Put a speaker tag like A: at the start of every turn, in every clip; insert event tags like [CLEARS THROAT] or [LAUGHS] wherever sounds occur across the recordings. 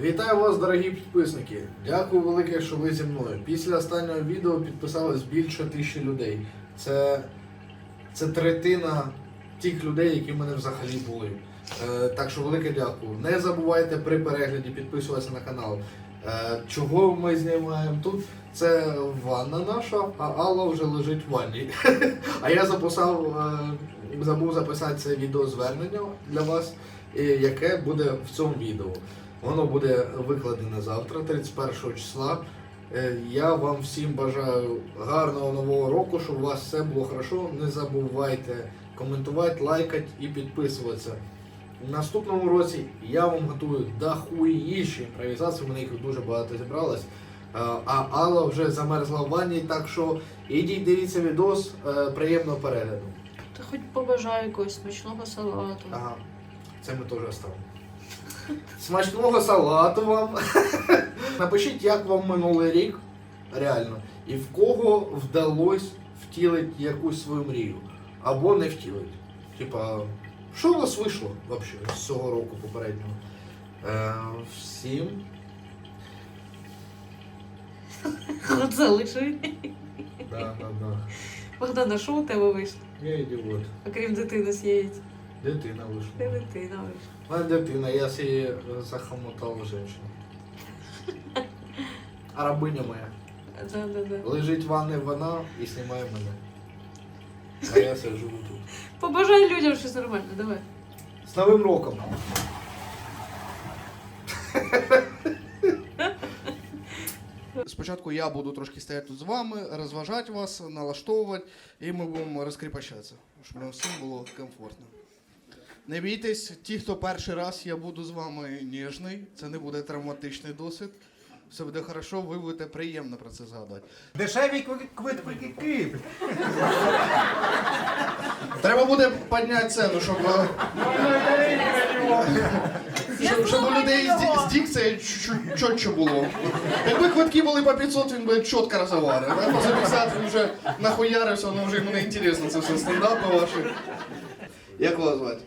A: Вітаю вас, дорогі підписники! Дякую велике, що ви зі мною. Після останнього відео підписалось більше тисячі людей. Це, це третина тих людей, які в мене взагалі були. Е, так що велике дякую. Не забувайте при перегляді підписуватися на канал. Е, чого ми знімаємо тут? Це ванна наша, а Алла вже лежить в ванні. [LAUGHS] А я записав, е, забув записати це відеозвернення для вас, е, яке буде в цьому відео. Воно буде викладене завтра, 31 числа. Е, Я вам всім бажаю гарного нового року, щоб у вас все було хорошо. Не забувайте коментувати, лайкати і підписуватися. У наступному році я вам готую дохуїші імпровізації, у мене їх дуже багато зібралось. Е, А Алла вже замерзла в ванні, так що ідіть дивіться відос, е, приємного перегляду.
B: Та хоч побажаю якогось смачного салату.
A: Ага, це ми теж оставимо. Смачного салату вам. [LAUGHS] Напишіть, як вам минулий рік, реально, і в кого вдалося втілити якусь свою мрію. Або не втілити. Типа, що у вас вийшло взагалі з цього року попереднього? Е, всім.
B: От залиши.
A: Да, да, да.
B: Богдана, що у тебе вийшло?
A: Я ідіот.
B: Окрім дитини з яєць.
A: Дитина
B: Ти
A: вийшла.
B: дитина вийшла.
A: У дитина, я себе захомотав женщину. А рабиня моя.
B: Да, да, да.
A: Лежить в ванні вона і знімає мене. А я сиджу тут.
B: Побажай людям щось нормальне, давай.
A: З Новим роком! Спочатку я буду трошки стояти тут з вами, розважати вас, налаштовувати, і ми будемо розкріпощатися, щоб нам всім було комфортно. Не бійтесь, ті, хто перший раз, я буду з вами ніжний, це не буде травматичний досвід. Все буде хорошо, ви будете приємно про це згадувати.
C: Дешеві кви- квитки.
A: Треба буде підняти ціну, щоб, е, щоб, щоб у людей з, з дикцією чітче було. Якби квитки були по 500, він би чітко розговорив. А по 50 він вже нахуярився, воно вже йому не інтересно, це все стендапи ваші. Як вас звати?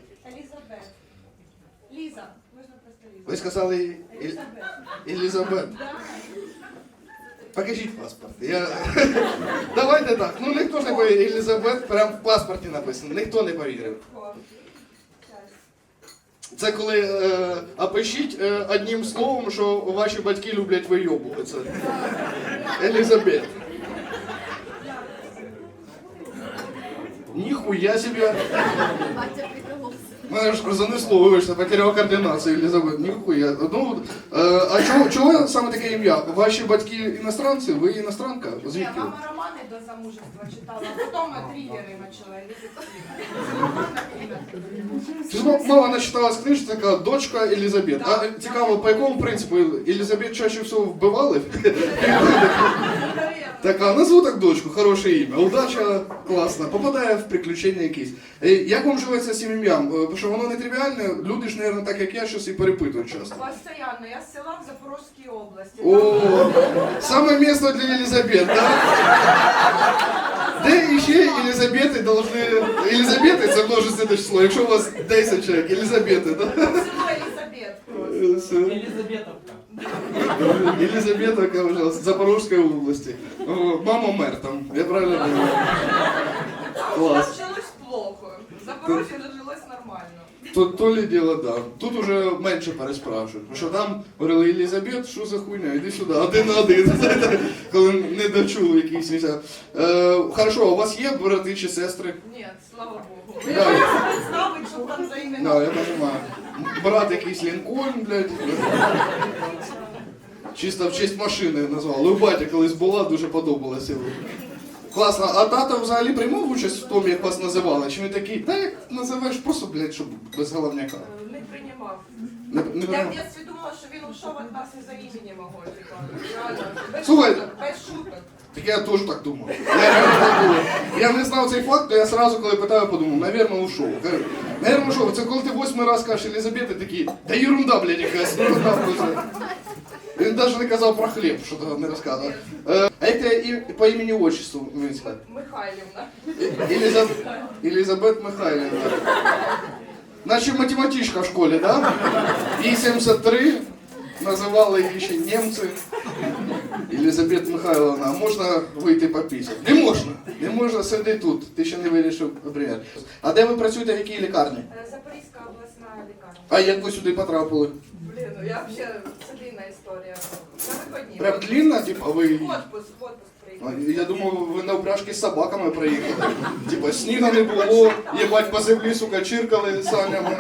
D: Елізабет. Ліза. Можна просто Ліза.
A: Ви сказали Ель-
D: Елізабет.
A: Елізабет.
D: Да.
A: Покажіть паспорт. Я... [LAUGHS] Давайте так. Ну ніхто ж не повірив. Елізабет прямо в паспорті написано. Ніхто не повірив.
D: О, щас.
A: Це коли е, опишіть е, одним словом, що ваші батьки люблять вийобуватися. Елізабет. Ніхуя себе. Мене ж занесло, вибачте, потеряв координацію, Елізабет. Ніхуя. Ну, е, а чого, чого саме таке ім'я? Ваші батьки іностранці? Ви іностранка?
D: Ні,
A: Звідки?
D: мама романи до замужества читала, а потім трилери почала.
A: Мама начиталась книжку, така дочка Елізабет. А цікаво, по якому принципу Елізабет чаще всього вбивали? [LAUGHS] Така, назву так дочку, хороше ім'я. Удача класна, попадає в приключення якісь. Е, Як вам живеться з цим ім'ям? Е, Бо що воно не тривіальне, люди ж, мабуть, так як я, щось і перепитують часто.
D: Постоянно. Я з села в Запорозькій області.
A: О, саме місце для Елізабет, да? Де іще Елізабети должны... Елізабети це множественне число, якщо у вас 10 чоловік, Елізабети, да?
D: Село Елізабет.
A: Е, все.
C: Елізабетовка.
A: Елизавета, пожалуйста, з Запорожської області. Мама мер там, я правильно понимаю?
D: А у
A: Клас.
D: жилось плохо. В
A: Тут то ли діло, да. Тут уже менше переспрашують. Що там говорили, Елізабет, що за хуйня, іди сюди, один на один. [LAUGHS] Коли не дочули якісь місця. Е, хорошо, у вас є брати чи сестри?
D: Ні, слава Богу.
A: Да.
D: Я не що там за імена.
A: Да, я розумію. Брат якийсь Лінкольн, блядь. [LAUGHS] Чисто в честь машини назвали. У батя колись була, дуже подобалася. Класно. А тато взагалі приймав участь в тому, як вас називали? Чи він такий, та як називаєш просто, блядь, щоб без головняка?
D: Е, Не приймав.
A: Не, не
D: Я в
A: приймав?
D: думала, що він ушов від нас не за імені мого, типа. Реально. Без
A: Слухай.
D: шуток, без шуток.
A: Так я теж так думав. Я, реально так думав. я не знав цей факт, то я сразу, коли питаю, подумав, навірно, ушов. Кажу, Навірно, ушов. Це коли ти восьмий раз кажеш Елізабети, такий, да ерунда, блядь, якась. ну, нахуй це». Він навіть не казав про хліб, що того не розказував. Е, а як тебе і по імені отчеству він сказати?
D: Михайлівна.
A: Елізаб... Елізабет Михайлівна. Наче математичка в школі, да? 83, називали її ще німці. Елізабет Михайловна, а можна вийти попісяти? Не можна. Не можна, сиди тут. Ти ще не вирішив прийняти. А де ви працюєте, в якій лікарні?
D: Е, Запорізька обласна лікарня.
A: А як ви сюди потрапили?
D: Блін, ну я взагалі, це длинна історія. На виходні.
A: Прям длинно, типа ви.
D: В отпуск, в отпуск
A: А. Я думав, ви на упряжки з собаками приїхали. [LAUGHS] Типа сніга не було, їбать по землі, сука, чиркали санями.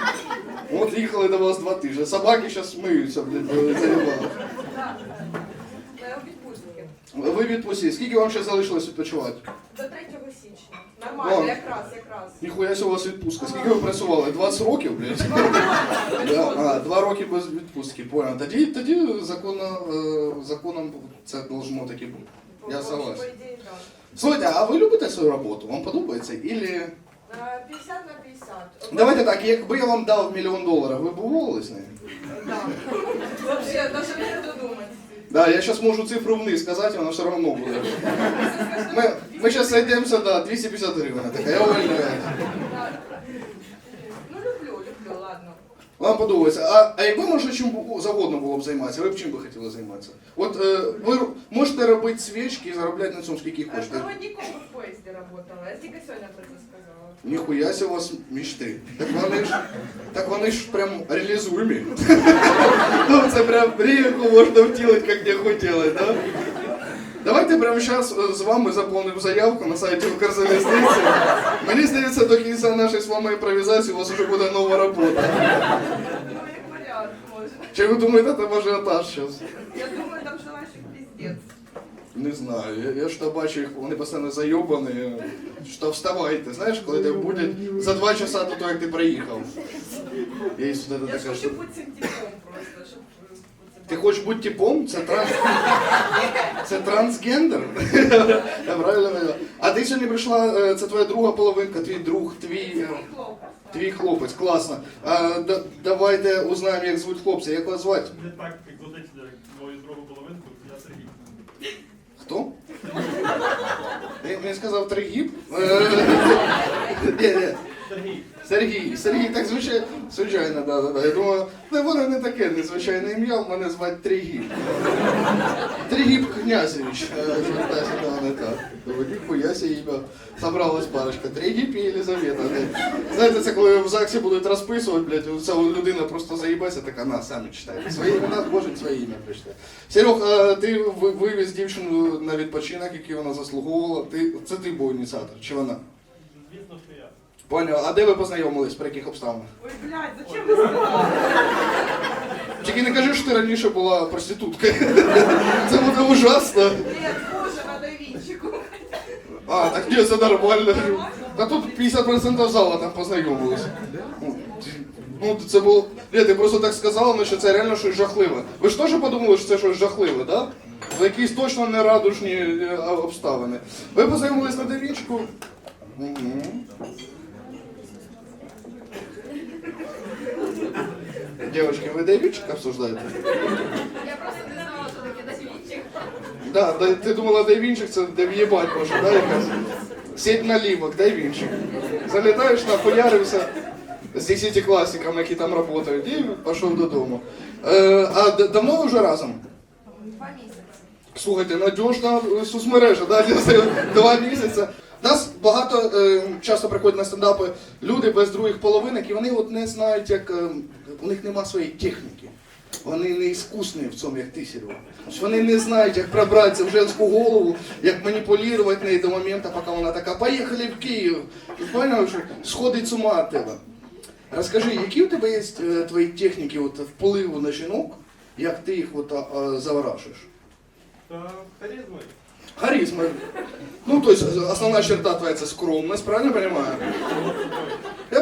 A: От їхали до вас два тижні. Собаки зараз миються, блядь, заїбали.
D: Так. На відпустки.
A: Ви відпустіть. Скільки вам ще залишилось відпочивати?
D: До 3 січня. Нормально,
A: О.
D: якраз, якраз.
A: Ніхуя сі у вас відпустка. Скільки ви працювали? 20 років, блядь? Да, А, два роки без відпустки, понял. Тоді, тоді законно, е, законом це должно таки бути. Я
D: По-
A: согласен.
D: По ідеї, так.
A: Слухайте, а ви любите свою роботу? Вам подобається? Ілі...
D: Е, 50 на 50.
A: Давайте так, якби я вам дав мільйон доларів, ви б уволились з нею?
D: Да. Вообще, даже не буду думать.
A: Да, я сейчас можу цифру вниз сказать, она все равно будет. Мы, мы сейчас сойдемся, да, 250 гривен. Я увольняю.
D: Да. Ну, люблю, люблю, ладно.
A: Вам подобається. А, а якби може чим завгодно було б займатися, ви б чим би хотіли займатися? От е, ви можете робити свічки і заробляти на цьому скільки хочете.
D: Проводником в поїзді работала. Я тільки сьогодні про це сказала.
A: Ніхуя у вас мечти. Так вони ж, так вони ж прям реалізуємі. [LAUGHS] Ну це прям мрію, можна втілити, як не хотіли, да? Давайте прямо зараз з вами заповнимо заявку на сайті Укрзалізниці. Мені здається, до кінця нашої з вами імпровізації у вас вже буде нова робота.
D: Ну, може.
A: Чи ви думаєте, це ажіотаж зараз?
D: Я думаю, там желающих пиздец.
A: Не знаю, я, я ж то бачу їх, вони постійно зайобані. Що вставайте, знаєш, коли тебе будуть за два часа до того, як ти приїхав. Є сюди
D: Я ж хочу
A: штука.
D: бути цим типом просто, щоб... е,
A: Ти хочеш бути типом? Це транс... [LAUGHS] Це трансгендер? [LAUGHS] Я правильно? А ти сьогодні прийшла, е, це твоя друга половинка, твій друг, твій,
D: хлопець.
A: твій хлопець, класно. А, да- давайте узнаємо, як звуть хлопця. Як вас звати?
E: Не так підкладайте мою другу половинку, я Сергій.
A: Хто? [LAUGHS] Він, сказав тригіб? Е.
E: Сергій.
A: Сергій, Сергій, так звичайно, звичайно, да, да, да. Я думаю, ну воно не таке незвичайне ім'я, мене звати Тригіб. Тригіб Князевич. Е, звертайся, да, не так. Думаю, ніхуя ім'я. Собралась парочка. Тригіб і Єлизавета. Не. Знаєте, це коли в ЗАГСі будуть розписувати, блядь, ця людина просто заїбається, така на, самі читайте. Свої імена, кожен своє ім'я прочитає. Серег, ти вивіз дівчину на відпочинок, який вона заслуговувала. Ти, це ти був ініціатор, чи вона?
E: Звісно.
A: Поняв, а де ви познайомились, при яких обставинах?
D: Ой, блядь, зачем ви сказали?
A: Тільки не кажи, що ти раніше була проституткою. [LAUGHS] Це буде ужасно.
D: Нет, боже, надо вінчику.
A: А, так ні, це нормально. Та тут 50% зала там познайомились. Ну, це було. Ні, ти просто так сказала, ну, що це реально щось жахливе. Ви ж теж подумали, що це щось жахливе, так? Да? Якісь точно нерадужні е, обставини. Ви познайомились на девічку? Угу. Девочки, ви девічок обсуждаєте?
D: Я просто не знала, що таке вінчик.
A: Да, да, ти думала, дай вінчик, це де в'єбать може, да, якась? Сеть наливок, дай вінчик. Залітаєш, нахуярився з 10 класиками, які там працюють, і пішов додому. Е, а д- давно ви вже разом?
D: Два місяці.
A: Слухайте, надіжна е, соцмережа, да, два місяці. Нас багато е, часто приходять на стендапи люди без других половинок, і вони от не знають, як е, у них нема своєї техніки. Вони не іскусні в цьому, як ти. Тобто Вони не знають, як пробратися в женську голову, як маніпулювати нею до моменту, поки вона така, поїхали в Київ. Ти поняв, що сходить з ума від тебе. Розкажи, які у тебе є е, твої техніки от, впливу на жінок, як ти їх от, заворажуєш?
E: Та харизма.
A: Харизма. Ну, то есть основная черта твоя это скромность, правильно понимаю?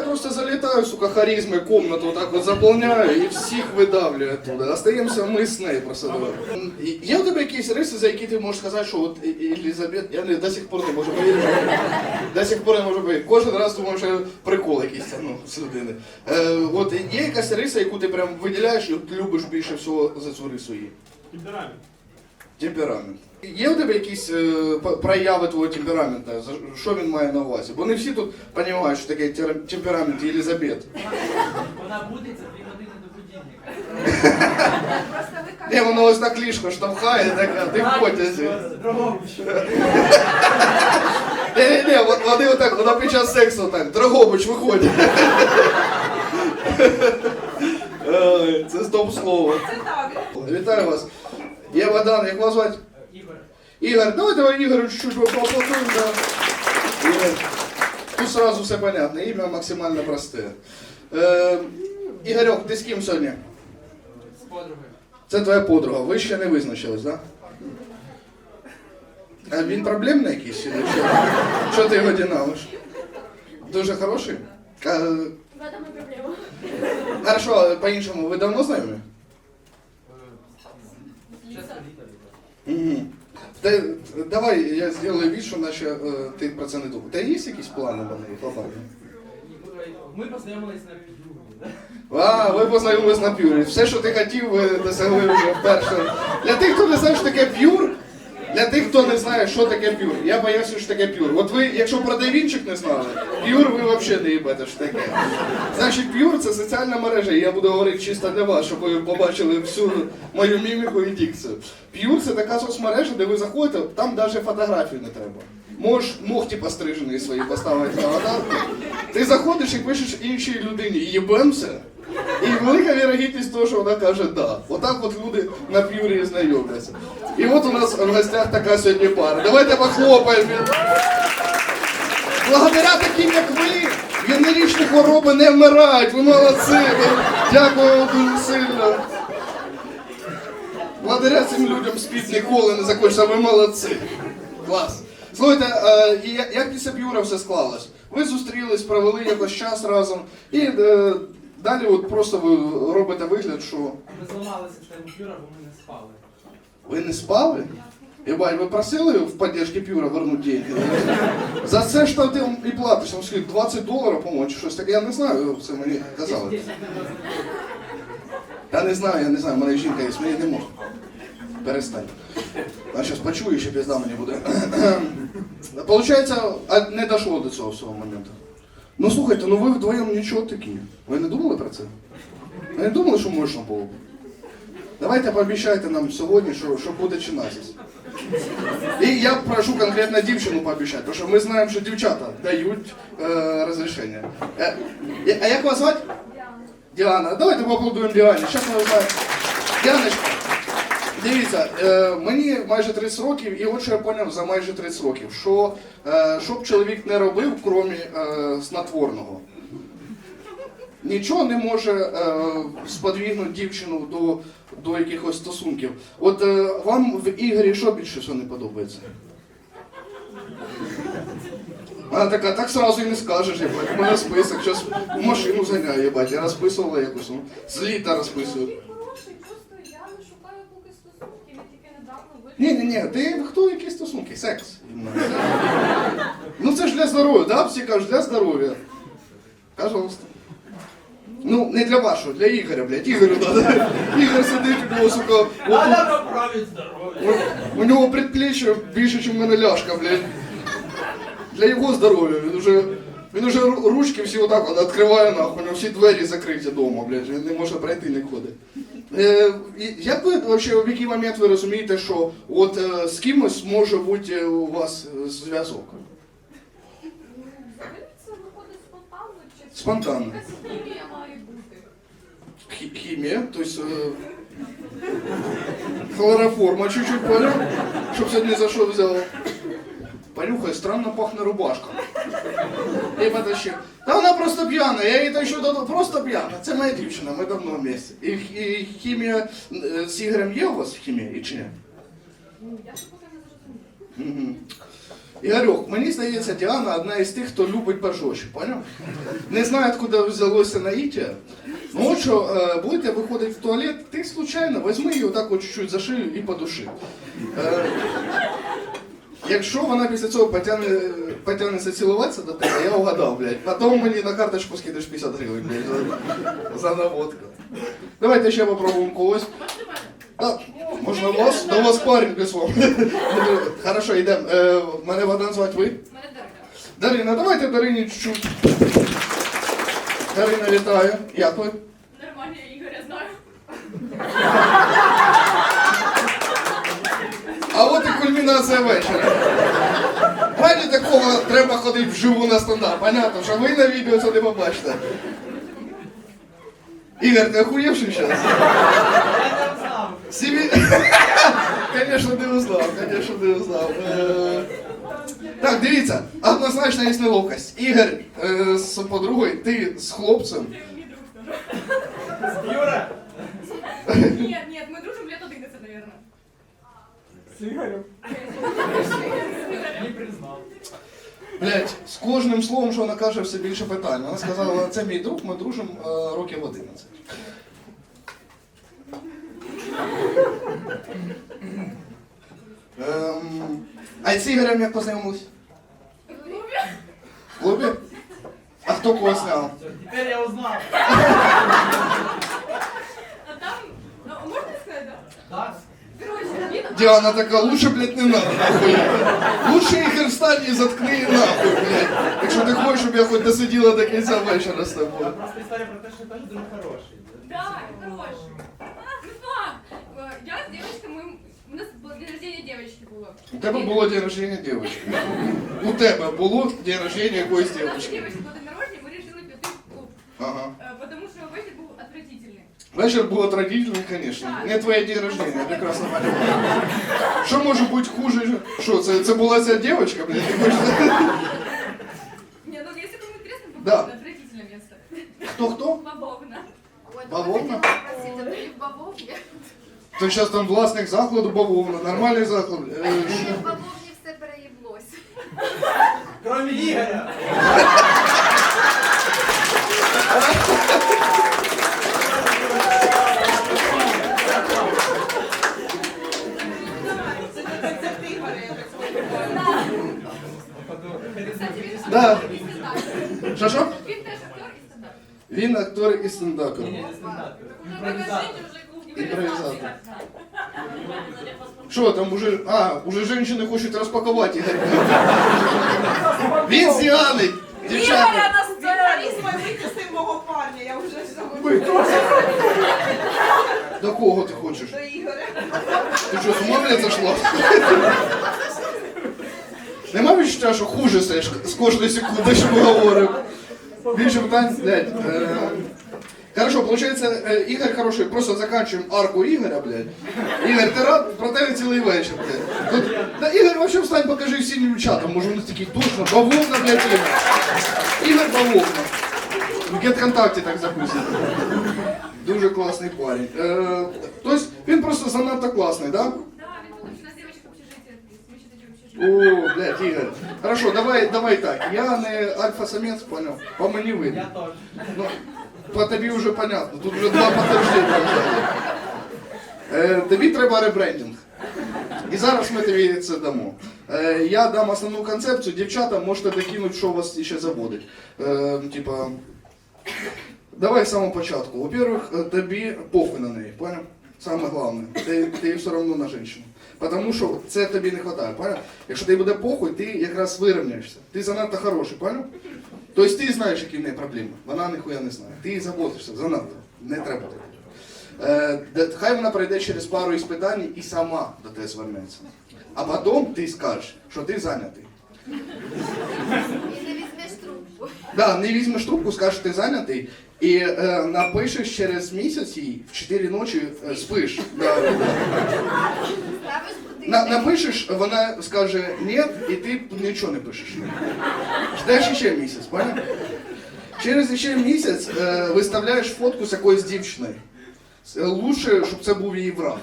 A: Я просто залетаю, сука, харизмой комнату вот так вот заполняю и всіх видавлю оттуда. Остаемся мы с нею просто. давай. Є у тебе якісь риси, за які ти можеш сказати, що от Елізабет, я не, до сих пор не можу повірити. До сих пор не можу повірити. Кожен раз думаю, що прикол якийсь ну, з людини. Е, от є якась риса, яку ти прям виділяєш і от любиш більше всього за цю рису її?
E: Темперамент.
A: Темперамент. Є у тебе якісь е, прояви твого темпераменту? За- Що він має на увазі? Бо не всі тут розуміють, що таке тер- темперамент Єлизабет.
F: Вона будеться дві години до будильника.
D: Просто ви
A: Ні, воно ось так ліжко штовхає, така, ти в потязі. Ні, ні, ні, вони отак, вона під час сексу так, Драгобич виходить. Ой, Це стоп слово.
D: Це так.
A: Вітаю вас. Я Богдан, як вас звати?
F: Ігор.
A: Ігор, давайте ви Ігорю чуть-чуть поаплодуємо. Да. Ігор. Тут сразу все понятно, ім'я максимально просте. Е, Ігорьок, ти з ким сьогодні?
F: З подругою.
A: Це твоя подруга, ви ще не визначились, так? Да? А він проблемний якийсь? чи Що, що ти його динамиш? Дуже хороший? А,
G: В этом проблема.
A: Хорошо, по-іншому, ви давно знайомі? Угу. Та, давай я зроблю вид, що наче е, ти про це не думав. Та є якісь плани неї, папа?
F: Ми познайомились на підругі.
A: А, ви познайомились на п'юрі. Все, що ти хотів, ви досягли вже вперше. Для тих, хто не знає, що таке п'юр, для тих, хто не знає, що таке п'юр, я поясню, що таке п'юр. От ви, якщо про Девінчик не знали, п'юр ви взагалі не їбете, що таке. Значить, п'юр це соціальна мережа, і я буду говорити чисто для вас, щоб ви побачили всю мою міміку і дикцію. П'юр це така соцмережа, де ви заходите, там навіть фотографії не треба. Можеш ногті пострижені свої поставити на аватарку. Ти заходиш і пишеш іншій людині їбемся. І велика вірогідність того, що вона каже да. Отак от люди на п'юрі знайомляться. І от у нас в гостях така сьогодні пара. Давайте похлопаємо. Благодаря таким, як ви, венеричні хвороби не вмирають. Ви молодці. Дякую вам дуже сильно. Благодаря цим людям спіт ніколи не закінчиться. Ви молодці. Клас. Слухайте, е, як після п'юра все склалось? Ви зустрілись, провели якось час разом, і е, далі от просто ви робите вигляд, що
F: Ми зламали систему п'юра, бо ми не спали.
A: Ви не спали? Єбать, ви просили в поддержке п'юра вернути деньги? За це що ти і платиш? Там скільки, 20 доларів, по-моєму, чи щось таке. Я не знаю, це мені казали.
F: 10 на 20.
A: Я не знаю, я не знаю, в мене жінка є, мені не можна. Перестань. А зараз почую, ще пізда мені буде. [CLEARS THROAT] Получається, не дійшло до цього всього моменту. Ну слухайте, ну ви вдвоєм нічого такі. Ви не думали про це? Ви не думали, що можна було б? Давайте пообіцяйте нам сьогодні, що, що буде чинатись. І я прошу конкретно дівчину пообіцяти, тому що ми знаємо, що дівчата дають е, розрішення. Е, а як вас звати? Діана, давайте поаплодуємо Діані. Зараз ми узнаємо. Діаночка, дивіться, е, мені майже 30 років, і от що я зрозумів за майже 30 років, що е, що чоловік не робив, крім е, снотворного, нічого не може е, сподвігнути дівчину до, до якихось стосунків. От е, вам в ігрі що більше всього не подобається? Вона така, так сразу і не скажеш, єбать. У мене список, зараз в машину заняю, єбать. Я розписувала якось, ну, з літа розписую.
G: Просто я шукаю поки стосунків, я тільки недавно вийшла.
A: Ні, ні, ні, ти хто які стосунки? Секс. Ну це ж для здоров'я, да? Всі кажуть, для здоров'я. Пожалуйста. Ну, не для вашого, для Ігоря, блядь. Ігорю надо. Ігор сидить у нього, сука, отут.
E: Надо поправить здоровье.
A: У нього предплечье більше, ніж у мене ляшка, блядь. Для його здоров'я. Він уже, він уже ручки всі отак от відкриває нахуй, у нього всі двері закриті вдома, блядь. Він не може пройти нікуди. Е, як ви вообще, в який момент ви розумієте, що от е, з кимось може бути е, у вас е, зв'язок?
G: Ну, Спонтанно. якась хімія має бути.
A: Хі- Хімія, тобто е, хлороформа чуть-чуть понял, щоб сьогодні за що взяв. Понюхай, странно пахне рубашка. І потащив. Та вона просто п'яна, я її тащу додому, просто п'яна. Це моя дівчина, ми давно в місті. І, і хімія е, з Ігорем є у вас хімія і чи ні?
G: Я ще поки не зрозуміла.
A: Угу. Ігорьок, мені здається, Діана одна із тих, хто любить пожорстче, поняв? Не знаю, откуда взялося наїття. Ну от що, е, будете виходити в туалет, ти случайно візьми її отак от чуть-чуть за шию і подуши. Е, якщо вона після цього потягне, потягнеться цілуватися до тебе, я угадав, блядь. Потім мені на карточку скидеш 50 гривень, блядь, за, за наводку. Давайте ще попробуємо когось. А, можна вас? До вас парень без вам. Хорошо, йдемо. Е, мене Богдан звати ви?
G: Мене Дарина.
A: Дарина, давайте Дарині чуть-чуть. Катерина, вітаю. Як ви?
G: Нормально, я Ігоря знаю.
A: А от і кульмінація вечора. Раді такого треба ходити вживу на стендап. Понятно, що ви на відео це не побачите. Ігор, ти охуєвший зараз?
F: Я не [LAUGHS]
A: узнав. Звісно, не узнав, звісно, не узнав. Так, дивіться, однозначно є неловкость. Ігор е, з подругою, ти з хлопцем.
F: Юра!
G: Нет, нет, мы дружим лет 11, наверное.
F: З Ігорем. Не признав.
A: Блять, з кожним словом, що вона каже, все більше питань. Вона сказала, це мій друг, ми дружимо е, років 11. Ем, а з Ігорем як познайомились? В клубі? А хто кого зняв?
F: Тепер я узнав.
G: А там, ну, можно сказать, да?
F: Так?
G: Короче, Лина,
A: Діана така, лучше, блядь, не надо, нахуй. Лучше Ігор встань і заткни її нахуй, блядь. Якщо ти хочеш, щоб я хоч досиділа до кінця вечора з тобою.
F: Просто історія про те, що теж друг хороший.
G: да, хороший. девочки было.
A: У тебе було день рождения дівчинки. У тебе було день рождения якоїсь
G: У нас у
A: дівчинки.
G: девочки был день рождения, мы решили пойти в клуб.
A: Ага.
G: Э, Потому что вечер был отвратительный.
A: Вечір було отвратительний, звісно. Не твоє день рождения, я прекрасно понимаю. Що може бути хуже? Що, це, це була ця дівчинка, блядь? Ти хочеш...
G: Не, ну если кому интересно,
A: Да.
G: Бабовна, отвратительное место.
A: Хто-хто?
G: Бабовна.
H: Ой,
A: Бавовна? То зараз там власник закладу бавовна, нормальний заклад. Е, що?
H: в Бавовні все переїблось.
F: Кроме Ігоря.
D: Це Ігоре, я так.
G: Кстати, він
A: Да.
G: актор і стендапер.
A: Що що?
G: Він теж актор і стендапер.
A: Він актор і стендапер.
F: Ні, не стендап. Імпровізатор.
A: Імпровізатор. Що там уже. А, уже жінки хочуть розпакувати Ігор. Він з Діани! Дівчата!
D: на сцені! випустив мого парня, я вже забула.
A: До кого ти хочеш?
D: До Ігоря.
A: Ти що, з ума блядь, зайшла? Нема відчуття, що хуже стаєш з кожної секунди, що ми говоримо. Більше питань, блядь. Хорошо, получается, е, Ігор хороший, просто заканчиваем арку Ігоря, блядь. Ігор, ти рад про тебе цілий вечір, блядь. Тут, да, Ігор, вообще встань, покажи всім дівчатам, може вони такі точно, бавовна, блядь, Ігор. Ігор бавовна. В гет-контакті так записано. Дуже класний парень. Е, тобто він просто занадто класний, да?
G: У нас такие.
A: О, блядь, Ігор. Хорошо, давай, давай так. Я не альфа-самець, понял? По мені видно.
F: Я теж.
A: По тобі вже понятно, тут вже два. Е, тобі треба ребрендинг. І зараз ми тобі це дамо. Е, я дам основну концепцію, дівчата можете докинути, що вас ще заводить. Е, типа, давай з самого початку. Во-первых, е, тобі похуй на неї, понял? Саме головне, ти, ти все одно на жінку. Тому що це тобі не вистачає, понял? Якщо тобі буде похуй, ти якраз вирівняєшся. Ти занадто хороший, понял? Тобто ти знаєш, які в неї проблеми. Вона ніхуя не знає. Ти заботишся занадто. Не треба так. Е, хай вона пройде через пару іспитань і сама до тебе звернеться. А потім ти скажеш, що ти зайнятий.
H: І не візьмеш трубку.
A: Да, не візьмеш трубку, скажеш, що ти зайнятий, і е, напишеш через місяць їй в 4 ночі е, спиш. Да. На, напишеш, вона скаже ні, і ти нічого не пишеш. Ждеш ще місяць, понял? Через ще місяць е, виставляєш фотку з якоюсь дівчиною. Е, Лучше, щоб це був її враг.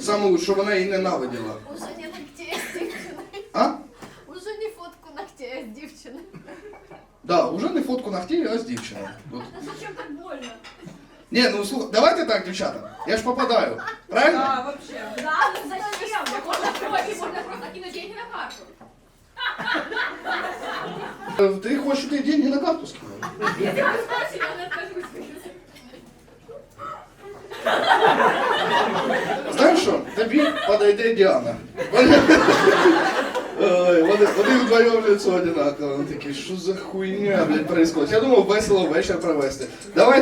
A: Саме лучше, щоб вона її ненавиділа.
H: Уже не ногтей з дівчиною.
A: А?
H: Уже не фотку ногтей з дівчиною.
A: Да, уже не фотку ногтей, а з дівчиною. От.
G: Ну зачем так больно?
A: Ні, ну слухай, давайте так, дівчата. Я ж попадаю. Правильно?
D: А, вообще.
G: Да, ну зачем? Можно проще, можно просто кинуть деньги на карту.
A: Е, хочешь хочеш, щоб деньги на карту
G: скинуть?
A: Знаешь что? Тобі подойде Діана. Ой, вони, вони вдвоєм лицо одинаково. Вони такі, що за хуйня, блядь, происходит? Я думав, весело вечір провести. Давай